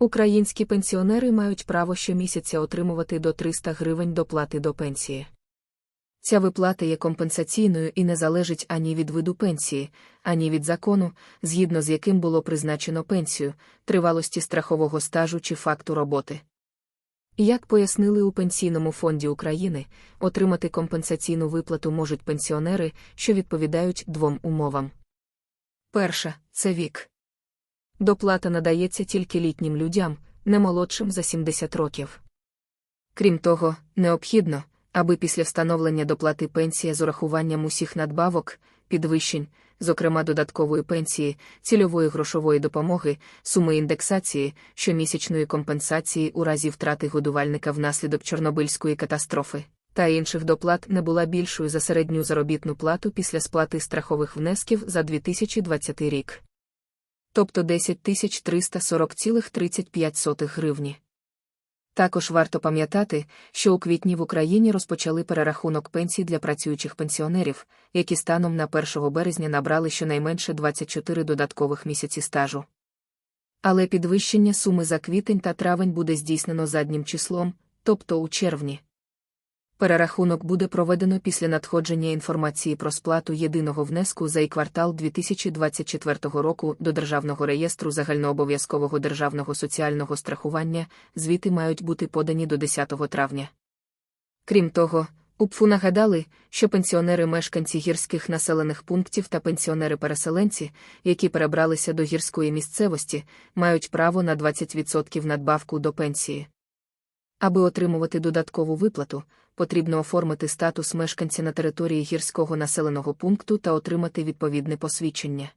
Українські пенсіонери мають право щомісяця отримувати до 300 гривень доплати до пенсії. Ця виплата є компенсаційною і не залежить ані від виду пенсії, ані від закону, згідно з яким було призначено пенсію, тривалості страхового стажу чи факту роботи. Як пояснили у Пенсійному фонді України, отримати компенсаційну виплату можуть пенсіонери, що відповідають двом умовам. Перша це вік. Доплата надається тільки літнім людям, не молодшим за 70 років. Крім того, необхідно, аби після встановлення доплати пенсія з урахуванням усіх надбавок, підвищень, зокрема додаткової пенсії, цільової грошової допомоги, суми індексації, щомісячної компенсації у разі втрати годувальника внаслідок Чорнобильської катастрофи, та інших доплат не була більшою за середню заробітну плату після сплати страхових внесків за 2020 рік. Тобто 10 340,35 гривні. Також варто пам'ятати, що у квітні в Україні розпочали перерахунок пенсій для працюючих пенсіонерів, які станом на 1 березня набрали щонайменше 24 додаткових місяці стажу. Але підвищення суми за квітень та травень буде здійснено заднім числом, тобто у червні. Перерахунок буде проведено після надходження інформації про сплату єдиного внеску за і квартал 2024 року до Державного реєстру загальнообов'язкового державного соціального страхування, звіти мають бути подані до 10 травня. Крім того, УПФУ нагадали, що пенсіонери-мешканці гірських населених пунктів та пенсіонери-переселенці, які перебралися до гірської місцевості, мають право на 20% надбавку до пенсії. Аби отримувати додаткову виплату, потрібно оформити статус мешканця на території гірського населеного пункту та отримати відповідне посвідчення.